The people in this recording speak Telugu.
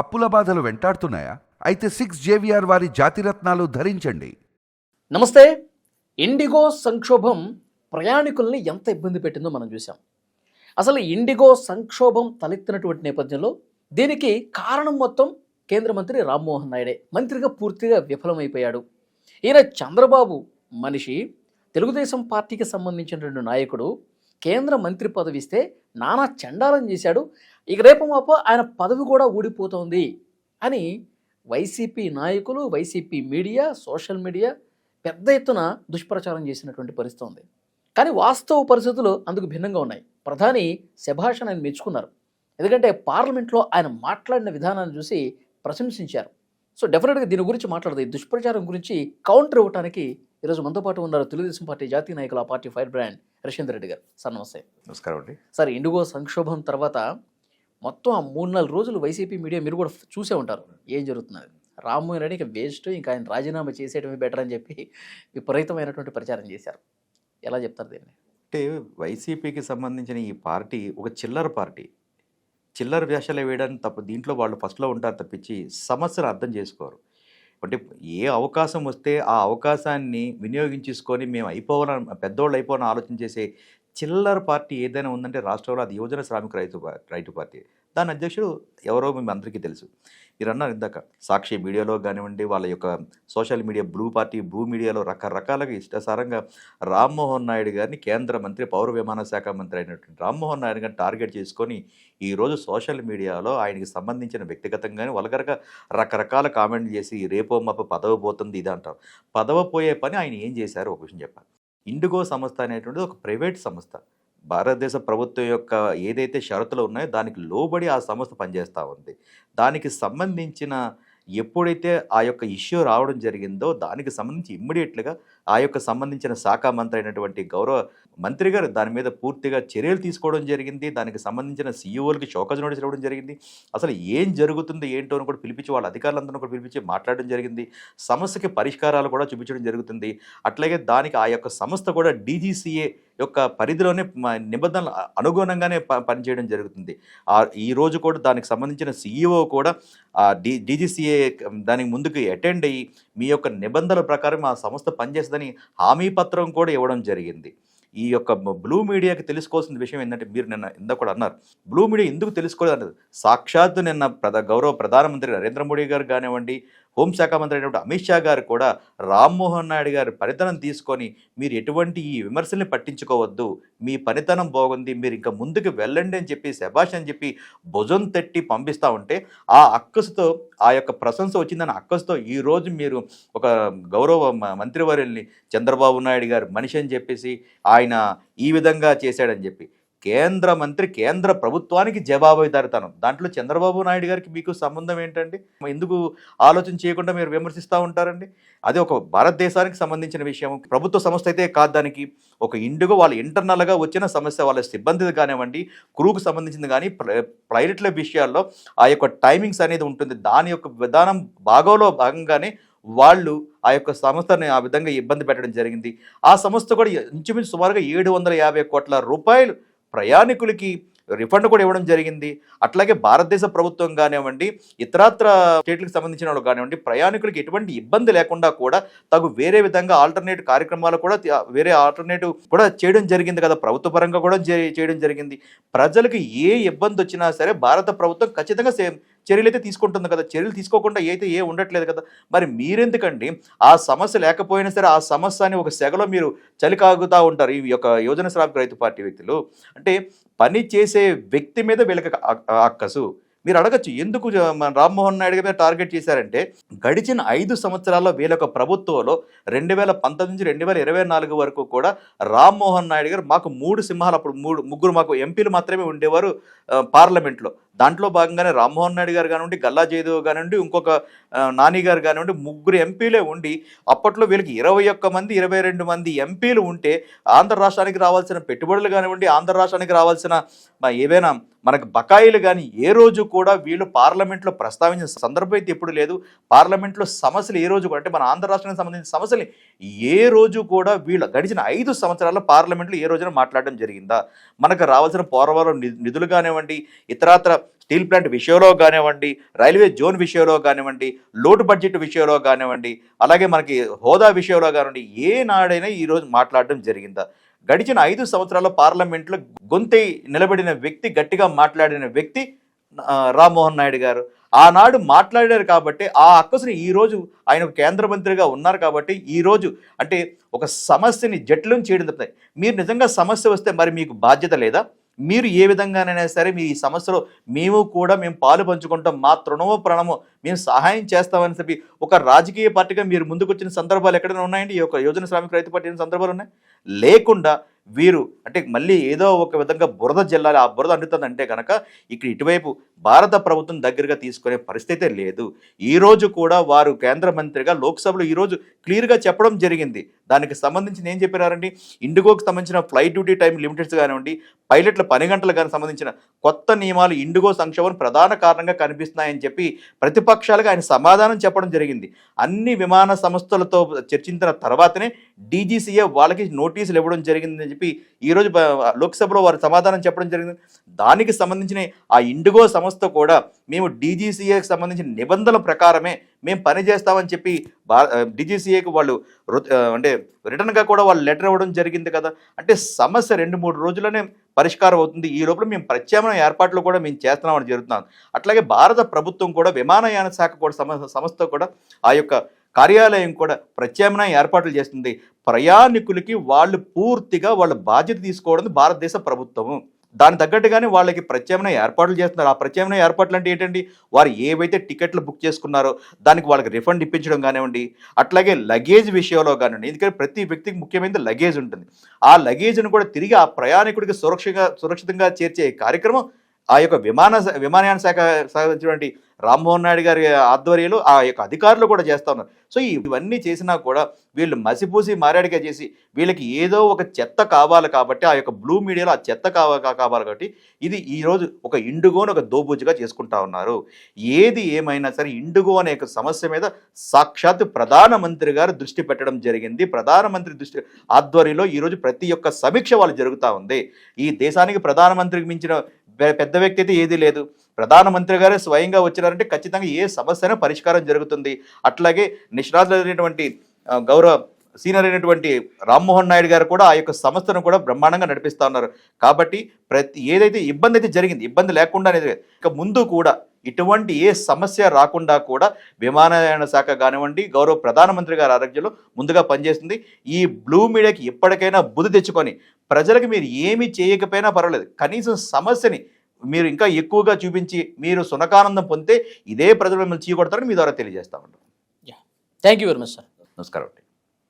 అప్పుల బాధలు వెంటాడుతున్నాయా? అయితే సిక్స్ జేవిఆర్ వారి జాతిరత్నాలు ధరించండి. నమస్తే. ఇండిగో సంక్షోభం ప్రయాణికుల్ని ఎంత ఇబ్బంది పెట్టిందో మనం చూసాం అసలు ఇండిగో సంక్షోభం తలెత్తినటువంటి నేపథ్యంలో దీనికి కారణం మొత్తం కేంద్ర మంత్రి రామ్మోహన్ నాయుడే. మంత్రిగా పూర్తిగా విఫలమైపోయాడు. ఈయన చంద్రబాబు మనిషి తెలుగుదేశం పార్టీకి సంబంధించినటువంటి నాయకుడు కేంద్ర మంత్రి పదవి ఇస్తే నానా చండాలం చేశాడు. ఇక రేపు మాపో ఆయన పదవి కూడా ఊడిపోతోంది అని వైసీపీ నాయకులు వైసీపీ మీడియా సోషల్ మీడియా పెద్ద ఎత్తున దుష్ప్రచారం చేసినటువంటి పరిస్థితి ఉంది. కానీ వాస్తవ పరిస్థితులు అందుకు భిన్నంగా ఉన్నాయి. ప్రధాని శభాష్ ఆయన మెచ్చుకున్నారు. ఎందుకంటే పార్లమెంట్లో ఆయన మాట్లాడిన విధానాన్ని చూసి ప్రశంసించారు. సో డెఫినెట్గా దీని గురించి మాట్లాడదు. దుష్ప్రచారం గురించి కౌంటర్ ఇవ్వడానికి ఈరోజు మనతో పాటు ఉన్నారు తెలుగుదేశం పార్టీ జాతీయ నాయకులు ఆ party fire brand Rashender Reddy garu. Sir నమస్తే. నమస్కారం అండి. సార్ ఇండిగో సంక్షోభం తర్వాత మొత్తం ఆ మూడు నాలుగు రోజులు వైసీపీ మీడియా మీరు కూడా చూసే ఉంటారు. ఏం జరుగుతున్నది? రామ్మోహన్ రెడ్డి ఇంకా వేస్ట్ ఇంకా ఆయన రాజీనామా చేసేయడమే బెటర్ అని చెప్పి విపరీతమైనటువంటి ప్రచారం చేశారు. ఎలా చెప్తారు దీన్ని? అంటే వైసీపీకి సంబంధించిన ఈ పార్టీ ఒక చిల్లర పార్టీ. చిల్లర వేషాలు వేయడానికి తప్ప దీంట్లో వాళ్ళు ఫస్ట్లో ఉంటారు తప్పించి సమస్యను అర్థం చేసుకోరు. అంటే ఏ అవకాశం వస్తే ఆ అవకాశాన్ని వినియోగించుకొని మేము అయిపోవాలని పెద్దోళ్ళు అయిపోవాలని ఆలోచన చేసే చిల్లర పార్టీ ఏదైనా ఉందంటే రాష్ట్రంలో అది యువజన శ్రామిక రైతు రైతు పార్టీ. దాని అధ్యక్షుడు ఎవరో మీ అందరికీ తెలుసు. మీరు అన్నారు ఇందాక సాక్షి మీడియాలో కానివ్వండి వాళ్ళ యొక్క social media blue party blue మీడియాలో రకరకాలుగా ఇష్టసారంగా రామ్మోహన్ నాయుడు గారిని కేంద్ర మంత్రి పౌర విమాన శాఖ మంత్రి అయినటువంటి రామ్మోహన్ నాయుడు గారిని టార్గెట్ చేసుకొని ఈరోజు సోషల్ మీడియాలో ఆయనకి సంబంధించిన వ్యక్తిగతంగానే వలగరగా రకరకాల కామెంట్లు చేసి రేపో మాప పదవ పోతుంది ఇది అంటారు పదవ పోయే పని ఆయన ఏం చేశారు? ఒక విషయం చెప్పాలి ఇండిగో సంస్థ అనేటువంటిది ఒక ప్రైవేట్ సంస్థ. భారతదేశ ప్రభుత్వం యొక్క ఏదైతే షరతులు ఉన్నాయో దానికి లోబడి ఆ సంస్థ పనిచేస్తూ ఉంది. దానికి సంబంధించిన ఎప్పుడైతే ఆ యొక్క ఇష్యూ రావడం జరిగిందో దానికి సంబంధించి ఇమ్మీడియట్లుగా ఆ యొక్క సంబంధించిన శాఖ మంత్రి అయినటువంటి గౌరవ మంత్రి గారు దాని మీద పూర్తిగా చర్యలు తీసుకోవడం జరిగింది. దానికి సంబంధించిన సీఈఓలకి షోకజ్ నోటీస్ ఇవ్వడం జరిగింది. అసలు ఏం జరుగుతుంది ఏంటో అని కూడా పిలిపించి వాళ్ళ అధికారులందరూ కూడా పిలిపించి మాట్లాడడం జరిగింది. సమస్యకి పరిష్కారాలు కూడా చూపించడం జరుగుతుంది. అట్లాగే దానికి ఆ యొక్క సంస్థ కూడా డీజీసీఏ యొక్క పరిధిలోనే నిబంధనలు అనుగుణంగానే ప పనిచేయడం జరుగుతుంది. ఈ రోజు కూడా దానికి సంబంధించిన సీఈఓ కూడా డి డీజీసీఏ దానికి ముందుకు అటెండ్ అయ్యి మీ యొక్క నిబంధనల ప్రకారం ఆ సంస్థ పనిచేస్తుందని హామీ పత్రం కూడా ఇవ్వడం జరిగింది. ఈ యొక్క బ్లూ మీడియాకి తెలుసుకోవాల్సిన విషయం ఏంటంటే మీరు నిన్న ఇందా కూడా అన్నారు. బ్లూ మీడియా ఎందుకు తెలుసుకోలేదు అన్నది. సాక్షాత్తు నిన్న ప్రధా గౌరవ ప్రధానమంత్రి నరేంద్ర మోడీ గారు కానివ్వండి హోంశాఖ మంత్రి అయినటువంటి అమిత్ షా గారు కూడా రామ్మోహన్ నాయుడు గారి పనితనం తీసుకొని మీరు ఎటువంటి ఈ విమర్శల్ని పట్టించుకోవద్దు మీ పనితనం బాగుంది మీరు ఇంకా ముందుకు వెళ్ళండి అని చెప్పి శభాష్ అని చెప్పి భుజం తట్టి పంపిస్తూ ఉంటే ఆ అక్కసుతో ఆ యొక్క ప్రశంస వచ్చిందని అక్కసుతో ఈరోజు మీరు ఒక గౌరవ మ- మంత్రివర్యుల్ని చంద్రబాబు నాయుడు గారు మనిషి అని చెప్పేసి ఆయన ఈ విధంగా చేశాడని చెప్పి కేంద్ర మంత్రి కేంద్ర ప్రభుత్వానికి జవాబుదారితనం. దాంట్లో చంద్రబాబు నాయుడు గారికి మీకు సంబంధం ఏంటండి? ఎందుకు ఆలోచన చేయకుండా మీరు విమర్శిస్తూ ఉంటారండి? అది ఒక భారతదేశానికి సంబంధించిన విషయం. ప్రభుత్వ సంస్థ అయితే కాదు దానికి. ఒక ఇండిగో వాళ్ళ ఇంటర్నల్గా వచ్చిన సమస్య వాళ్ళ సిబ్బంది కానివ్వండి క్రూకు సంబంధించింది కానీ ప్ల- విషయాల్లో ఆ యొక్క టైమింగ్స్ అనేది ఉంటుంది. దాని యొక్క విధానం భాగంలో భాగంగానే వాళ్ళు ఆ యొక్క సంస్థని ఆ విధంగా ఇబ్బంది పెట్టడం జరిగింది. ఆ సంస్థ కూడా ఇంచుమించు సుమారుగా ఏడు వందల యాభై కోట్ల రూపాయలు ప్రయాణికులకి రిఫండ్ కూడా ఇవ్వడం జరిగింది. అట్లాగే భారతదేశ ప్రభుత్వం కానివ్వండి ఇతరత్ర స్టేట్లకు సంబంధించిన వాళ్ళు కానివ్వండి ప్రయాణికులకి ఎటువంటి ఇబ్బంది లేకుండా కూడా తగు వేరే విధంగా ఆల్టర్నేట్ కార్యక్రమాలు కూడా వేరే ఆల్టర్నేటివ్ కూడా చేయడం జరిగింది కదా. ప్రభుత్వ పరంగా కూడా చేయడం జరిగింది. ప్రజలకు ఏ ఇబ్బంది వచ్చినా సరే భారత ప్రభుత్వం ఖచ్చితంగా సేమ్ చర్యలు అయితే తీసుకుంటుంది కదా. చర్యలు తీసుకోకుండా అయితే ఏ ఉండట్లేదు కదా. మరి మీరెందుకండి? ఆ సమస్య లేకపోయినా సరే ఆ సమస్య అని ఒక సెగలో మీరు చలికాగుతూ ఉంటారు. ఈ యొక్క యోజన శ్రామిక రైతు పార్టీ వ్యక్తులు. అంటే పని చేసే వ్యక్తి మీద వీళ్ళకి అక్కసు మీరు అడగచ్చు ఎందుకు మన రామ్మోహన్ నాయుడు గారి మీద టార్గెట్ చేశారంటే గడిచిన ఐదు సంవత్సరాల్లో వీళ్ళొక ప్రభుత్వంలో రెండు వేల పంతొమ్మిది నుంచి రెండు వేల ఇరవై నాలుగు వరకు కూడా రామ్మోహన్ నాయుడు గారు మాకు మూడు సింహాలు అప్పుడు మూడు ముగ్గురు మాకు ఎంపీలు మాత్రమే ఉండేవారు పార్లమెంట్లో. దాంట్లో భాగంగానే రామ్మోహన్ నాయుడు గారు కానివ్వండి గల్లా జయదేవ్ కానివ్వండి ఇంకొక నాని గారు కానివ్వండి ముగ్గురు ఎంపీలే ఉండి అప్పట్లో వీళ్ళకి ఇరవై ఒక్క మంది ఇరవై రెండు మంది ఎంపీలు ఉంటే ఆంధ్ర రాష్ట్రానికి రావాల్సిన పెట్టుబడులు కానివ్వండి ఆంధ్ర రాష్ట్రానికి రావాల్సిన ఏవైనా మనకు బకాయిలు కానీ ఏ రోజు కూడా వీళ్ళు పార్లమెంట్లో ప్రస్తావించిన సందర్భం అయితే ఎప్పుడు లేదు. పార్లమెంట్లో సమస్యలు ఏ రోజు కూడా అంటే మన ఆంధ్ర రాష్ట్రానికి సంబంధించిన సమస్యలు ఏ రోజు కూడా వీళ్ళు గడిచిన ఐదు సంవత్సరాల్లో పార్లమెంట్లో ఏ రోజున మాట్లాడడం జరిగిందా? మనకు రావాల్సిన పోరవరం నిధులు కానివ్వండి ఇతరాత్ర స్టీల్ ప్లాంట్ విషయంలో కానివ్వండి రైల్వే జోన్ విషయంలో కానివ్వండి లోటు బడ్జెట్ విషయంలో కానివ్వండి అలాగే మనకి హోదా విషయంలో కానివ్వండి ఏ నాడైనా ఈరోజు మాట్లాడడం జరిగిందా? గడిచిన ఐదు సంవత్సరాల్లో పార్లమెంట్లో గొంతై నిలబడిన వ్యక్తి గట్టిగా మాట్లాడిన వ్యక్తి రామ్మోహన్ నాయుడు గారు. ఆనాడు మాట్లాడారు కాబట్టి ఆ అక్కసుని ఈ రోజు ఆయన కేంద్ర మంత్రిగా ఉన్నారు కాబట్టి ఈ రోజు అంటే ఒక సమస్యని జట్లను చేయడం తప్పితే మీరు నిజంగా సమస్య వస్తే మరి మీకు బాధ్యత లేదా? మీరు ఏ విధంగానైనా సరే మీ ఈ సమస్యలో మేము కూడా మేము పాలు పంచుకుంటాం. మా తృణమో ప్రణమో మేము సహాయం చేస్తామని చెప్పి ఒక రాజకీయ పార్టీగా మీరు ముందుకొచ్చిన సందర్భాలు ఎక్కడైనా ఉన్నాయండి? ఈ యొక్క యోజన శ్రామిక రైతు పార్టీ అయిన సందర్భాలు ఉన్నాయి? లేకుండా వీరు అంటే మళ్ళీ ఏదో ఒక విధంగా బురద జల్లాలి. ఆ బురద అంటుతుందంటే కనుక ఇక్కడ ఇటువైపు భారత ప్రభుత్వం దగ్గరగా తీసుకునే పరిస్థితే లేదు. ఈ రోజు కూడా వారు కేంద్ర మంత్రిగా లోక్సభలో ఈరోజు క్లియర్గా చెప్పడం జరిగింది. దానికి సంబంధించి ఏం చెప్పినారండి? ఇండిగోకి సంబంధించిన ఫ్లైట్ డ్యూటీ టైం లిమిటెడ్స్ కానివ్వండి పైలట్ల పని గంటలు కానీ సంబంధించిన కొత్త నియమాలు ఇండిగో సంక్షోభం ప్రధాన కారణంగా కనిపిస్తున్నాయని చెప్పి ప్రతిపక్షాలుగా ఆయన సమాధానం చెప్పడం జరిగింది. అన్ని విమాన సంస్థలతో చర్చించిన తర్వాతనే డీజీసీఏ వాళ్ళకి నోటీసులు ఇవ్వడం జరిగిందని చెప్పి ఈరోజు లోక్సభలో వారు సమాధానం చెప్పడం జరిగింది. దానికి సంబంధించిన ఆ ఇండిగో సంస్థ సంస్థ కూడా మేము డీజీసీఏకి సంబంధించిన నిబంధనల ప్రకారమే మేము పని చేస్తామని చెప్పి బా డీజీసీఏకి వాళ్ళు అంటే రిటర్న్గా కూడా వాళ్ళు లెటర్ ఇవ్వడం జరిగింది కదా. అంటే సమస్య రెండు మూడు రోజుల్లోనే పరిష్కారం అవుతుంది. ఈ లోపల మేము ప్రత్యామ్నాయ ఏర్పాట్లు కూడా మేము చేస్తున్నామని జరుగుతున్నాం. అట్లాగే భారత ప్రభుత్వం కూడా విమానయాన శాఖ కూడా సంస్థ కూడా ఆ యొక్క కార్యాలయం కూడా ప్రత్యామ్నాయ ఏర్పాట్లు చేస్తుంది. ప్రయాణికులకి వాళ్ళు పూర్తిగా వాళ్ళ బాధ్యత తీసుకోవడం భారతదేశ ప్రభుత్వము. దాని తగ్గట్టుగానే వాళ్ళకి ప్రత్యామ్నాయ ఏర్పాట్లు చేస్తున్నారు. ఆ ప్రత్యామ్నాయ ఏర్పాట్లు అంటే ఏంటండి? వారు ఏవైతే టికెట్లు బుక్ చేసుకున్నారో దానికి వాళ్ళకి రిఫండ్ ఇప్పించడం కానివ్వండి అట్లాగే లగేజ్ విషయంలో కానివ్వండి ఎందుకంటే ప్రతి వ్యక్తికి ముఖ్యమైనది లగేజ్ ఉంటుంది. ఆ లగేజ్ను కూడా తిరిగి ఆ ప్రయాణికుడికి సురక్షగా సురక్షితంగా చేర్చే కార్యక్రమం ఆ యొక్క విమాన విమానయాన శాఖ సాధించినటువంటి రామ్మోహన్ నాయుడు గారి ఆధ్వర్యంలో ఆ యొక్క అధికారులు కూడా చేస్తూ ఉన్నారు. సో ఇవన్నీ చేసినా కూడా వీళ్ళు మసిపూసి మారాడిగా చేసి వీళ్ళకి ఏదో ఒక చెత్త కావాలి కాబట్టి ఆ యొక్క బ్లూ మీడియాలో ఆ చెత్త కావాలి కావాలి కాబట్టి ఇది ఈరోజు ఒక ఇండుగోని ఒక దోబూజుగా చేసుకుంటా ఉన్నారు. ఏది ఏమైనా సరే ఇండుగో అనే ఒక సమస్య మీద సాక్షాత్ ప్రధానమంత్రి గారు దృష్టి పెట్టడం జరిగింది. ప్రధానమంత్రి దృష్టి ఆధ్వర్యంలో ఈరోజు ప్రతి ఒక్క సమీక్ష వాళ్ళు జరుగుతూ ఉంది. ఈ దేశానికి ప్రధానమంత్రికి మించిన పెద్ద వ్యక్తి అయితే ఏదీ లేదు. ప్రధానమంత్రి గారే స్వయంగా వచ్చినారంటే ఖచ్చితంగా ఏ సమస్య అయినా పరిష్కారం జరుగుతుంది. అట్లాగే నిష్ణాతులైనటువంటి గౌరవ సీనియర్ అయినటువంటి రామ్మోహన్ నాయుడు గారు కూడా ఆ యొక్క సంస్థను కూడా బ్రహ్మాండంగా నడిపిస్తా ఉన్నారు. కాబట్టి ప్రతి ఏదైతే ఇబ్బంది అయితే జరిగింది ఇబ్బంది లేకుండా అనేది ఇక ముందు కూడా ఇటువంటి ఏ సమస్య రాకుండా కూడా విమానయాన శాఖ కానివ్వండి గౌరవ ప్రధానమంత్రి గారి ఆరోగ్యంలో ముందుగా పనిచేస్తుంది. ఈ బ్లూ మీడియాకి ఎప్పటికైనా బుద్ధి తెచ్చుకొని ప్రజలకు మీరు ఏమి చేయకపోయినా పర్వాలేదు. కనీసం సమస్యని మీరు ఇంకా ఎక్కువగా చూపించి మీరు సునకానందం పొందితే ఇదే ప్రజలు మిమ్మల్ని చీకొడతారని మీ ద్వారా తెలియజేస్తా ఉంటాం thank you very much sir నమస్కారం అండి.